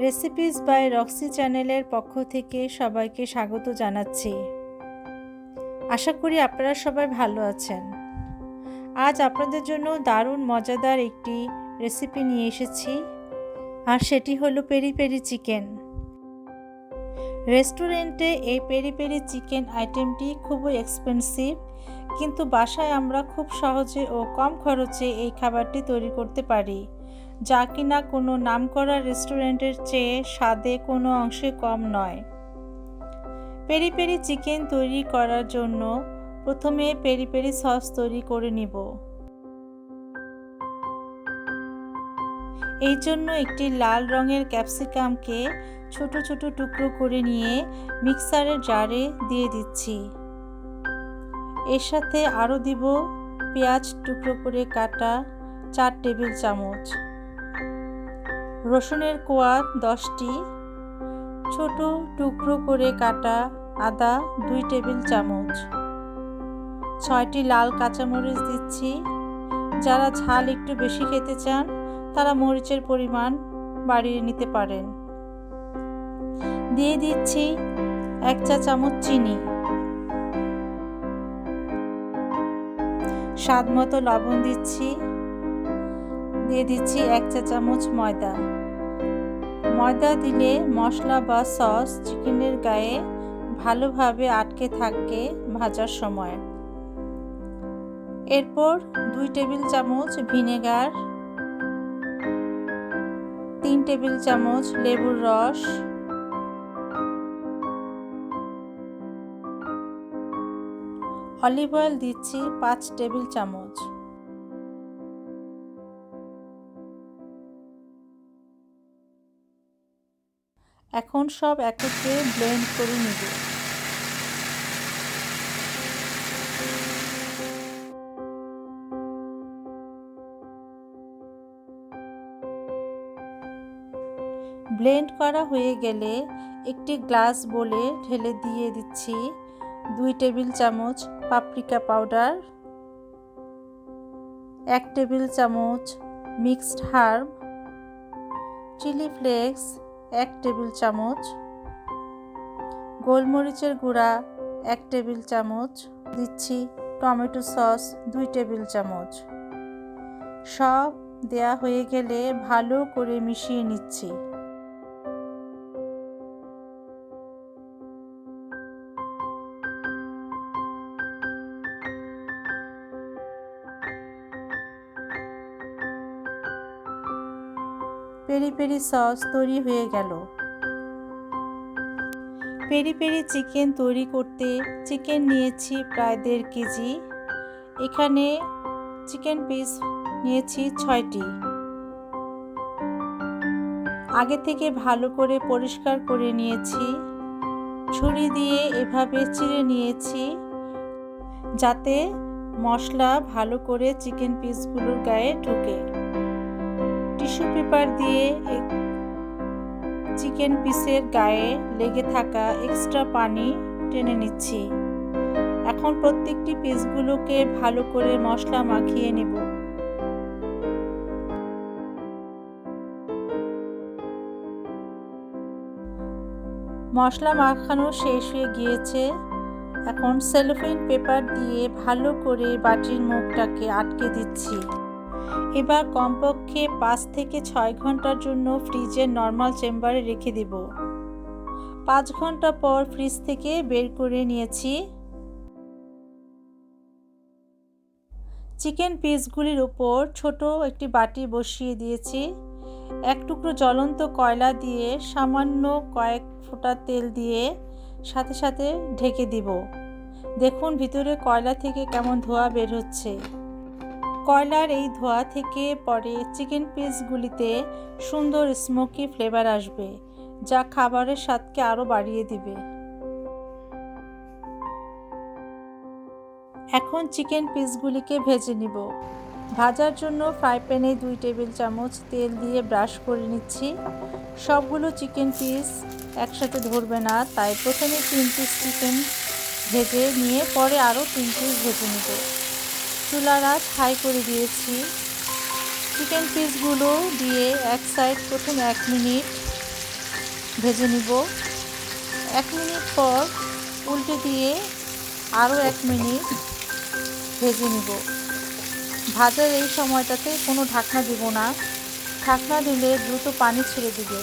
Recipes by Roxie চ্যানেলের পক্ষ থেকে সবাইকে স্বাগত জানাচ্ছি। আশা করি আপনারা সবাই ভালো আছেন। আজ আপনাদের জন্য দারুণ মজাদার একটি রেসিপি নিয়ে এসেছি, আর সেটি হলো পেরি পেরি চিকেন। রেস্টুরেন্টে এই পেরি পেরি চিকেন আইটেমটি খুবই এক্সপেন্সিভ কিন্তু বাসায় আমরা খুব সহজে ও কম খরচে এই খাবারটি তৈরি করতে পারি। যা কিনা কোনো নামকরা রেস্টুরেন্টের চেয়ে স্বাদে কোনো অংশে কম নয়। পেরি পেরি চিকেন তৈরি করার জন্য প্রথমে পেরি পেরি সস তৈরি করে নিব। এই জন্য একটি লাল রঙের ক্যাপসিকামকে ছোট ছোট টুকরো করে নিয়ে মিক্সারের জারে দিয়ে দিচ্ছি। এর সাথে আরও দিব পেঁয়াজ টুকরো করে কাটা চার টেবিল চামচ। রসুনের কোয়া দশটি, ছোট টুকরো করে কাটা আদা দুই টেবিল চামচ, ছয়টি লাল কাঁচামরিচ দিচ্ছি। যারা ঝাল একটু বেশি খেতে চান, তারা মরিচের পরিমাণ বাড়িয়ে নিতে পারেন। দিয়ে দিচ্ছি এক চা চামচ চিনি। স্বাদ মতো লবণ দিচ্ছি। দিয়ে দিচ্ছি এক চা চামচ ময়দা। ময়দা দিলে মশলা বা সস চিকেনের গায়ে ভালোভাবে আটকে থাকে ভাজার সময়। এরপর দুই টেবিল চামচ ভিনেগার, তিন টেবিল চামচ লেবুর রস, অলিভ অয়েল দিচ্ছি পাঁচ টেবিল চামচ। এখন সব একত্রে ব্লেন্ড করে নেব। ব্লেন্ড করা হয়ে গেলে একটি গ্লাস বলে ঢেলে দিয়ে দিচ্ছি দুই টেবিল চামচ পাপরিকা পাউডার এক টেবিল চামচ মিক্সড হার্ব চিলি ফ্লেক্স এক টেবিল চামচ। গোলমরিচের গুঁড়া এক টেবিল চামচ। দিচ্ছি টমেটো সস দুই টেবিল চামচ। সব দেয়া হয়ে গেলে ভালো করে মিশিয়ে নিচ্ছি। পেরি সস তৈরি হয়ে গেল। পেরি পেরি চিকেন তৈরি করতে চিকেন নিয়েছি প্রায় দেড় কেজি। এখানে চিকেন পিস নিয়েছি ছয়টি। আগে থেকে ভালো করে পরিষ্কার করে নিয়েছি। ছুরি দিয়ে এভাবে চিড়ে নিয়েছি যাতে মশলা ভালো করে চিকেন পিসগুলোর গায়ে ঢুকে। টিস্যু পেপার দিয়ে চিকেন পিসের গায়ে লেগে থাকা এক্সট্রা পানি টেনে নিচ্ছি। এখন প্রত্যেকটি পিসগুলোকে ভালো করে মশলা মাখিয়ে নেব। মশলা মাখানো শেষ হয়ে গিয়েছে। এখন সেলোফিন পেপার দিয়ে ভালো করে বাটির মুখটাকে আটকে দিচ্ছি। এবার কমপক্ষে পাঁচ থেকে ছয় ঘণ্টার জন্য ফ্রিজের নর্মাল চেম্বারে রেখে দেব। পাঁচ ঘণ্টা পর ফ্রিজ থেকে বের করে নিয়েছি। চিকেন পিসগুলির উপর ছোট একটি বাটি বসিয়ে দিয়েছি। এক টুকরো জ্বলন্ত কয়লা দিয়ে সামান্য কয়েক ফোঁটা তেল দিয়ে সাথে সাথে ঢেকে দিব। দেখুন ভিতরে কয়লা থেকে কেমন ধোয়া বের হচ্ছে। কয়লার এই ধোয়া থেকে পরে চিকেন পিসগুলিতে সুন্দর স্মোকি ফ্লেভার আসবে, যা খাবারের স্বাদকে আরও বাড়িয়ে দিবে। এখন চিকেন পিসগুলিকে ভেজে নিব। ভাজার জন্য ফ্রাই প্যানে দুই টেবিল চামচ তেল দিয়ে ব্রাশ করে নিচ্ছি। সবগুলো চিকেন পিস একসাথে ধরবে না, তাই প্রথমে তিন পিস চিকেন ভেজে নিয়ে পরে আরও তিন পিস ভেজে নেব। চুলার আঁচ হাই করে দিয়েছি। চিকেন পিসগুলো দিয়ে এক সাইড প্রথম এক মিনিট ভেজে নিব। এক মিনিট পর উল্টে দিয়ে আরও এক মিনিট ভেজে নিব। ভাজার এই সময়টাতে কোনো ঢাকনা দিব না। ঢাকনা দিলে দ্রুত পানি ছেড়ে দিবে।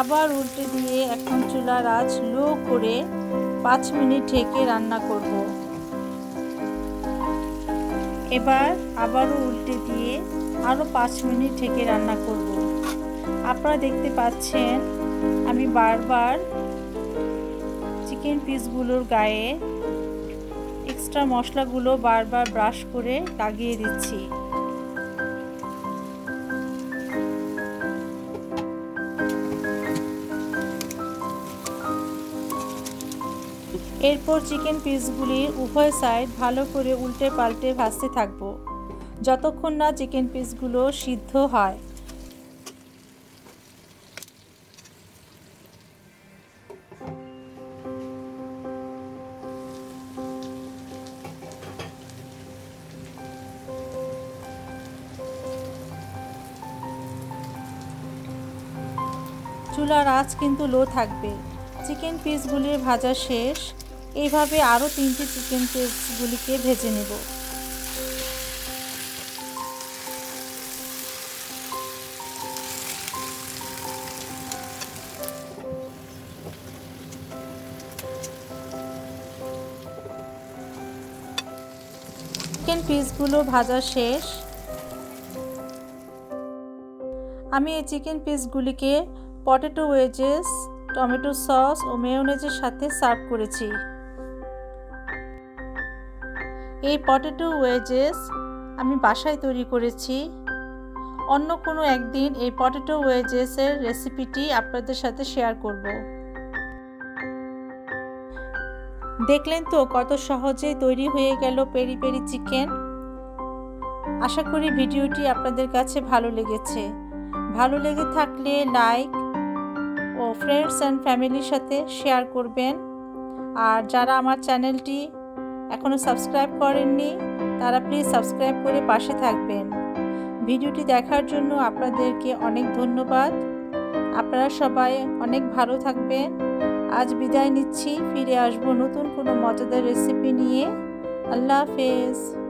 আবার উল্টে দিয়ে এখন চুলার আঁচ লো করে পাঁচ মিনিট ঢেকে রান্না করব। এবার আবারও উল্টে দিয়ে আরও পাঁচ মিনিট ঢেকে রান্না করব। আপনারা দেখতে পাচ্ছেন, আমি বারবার চিকেন পিসগুলোর গায়ে এক্সট্রা মশলাগুলো বারবার ব্রাশ করে লাগিয়ে দিচ্ছি। এরপর চিকেন পিসগুলির উভয় সাইড ভালো করে উল্টে পাল্টে ভাজতে থাকব। যতক্ষণ না চিকেন পিসগুলো সিদ্ধ হয়। চুলার আঁচ কিন্তু লো থাকবে। চিকেন পিসগুলির ভাজা শেষ। এইভাবে আরও তিনটি চিকেন পিসগুলিকে ভেজে নেব। চিকেন পিসগুলো ভাজা শেষ। আমি এই চিকেন পিসগুলিকে পটেটো ওয়েজেস টমেটো সস ও মেয়োনেজের সাথে সার্ভ করেছি। এই পটেটো ওয়েজেস আমি বাসায় তৈরি করেছি। অন্য কোনো একদিন এই পটেটো ওয়েজেসের রেসিপিটি আপনাদের সাথে শেয়ার করব। দেখলেন তো কত সহজেই তৈরি হয়ে গেল পেরি পেরি চিকেন? আশা করি ভিডিওটি আপনাদের কাছে ভালো লেগেছে। ভালো লেগে থাকলে লাইক ও ফ্রেন্ডস অ্যান্ড ফ্যামিলির সাথে শেয়ার করবেন। আর যারা আমার চ্যানেলটি এখনও সাবস্ক্রাইব করেননি, তারা প্লিজ সাবস্ক্রাইব করে পাশে থাকবেন। ভিডিওটি দেখার জন্য আপনাদেরকে অনেক ধন্যবাদ। আপনারা সবাই অনেক ভালো থাকবেন। আজ বিদায় নিচ্ছি, ফিরে আসব নতুন কোনো মজাদার রেসিপি নিয়ে। আল্লাহ হাফেজ।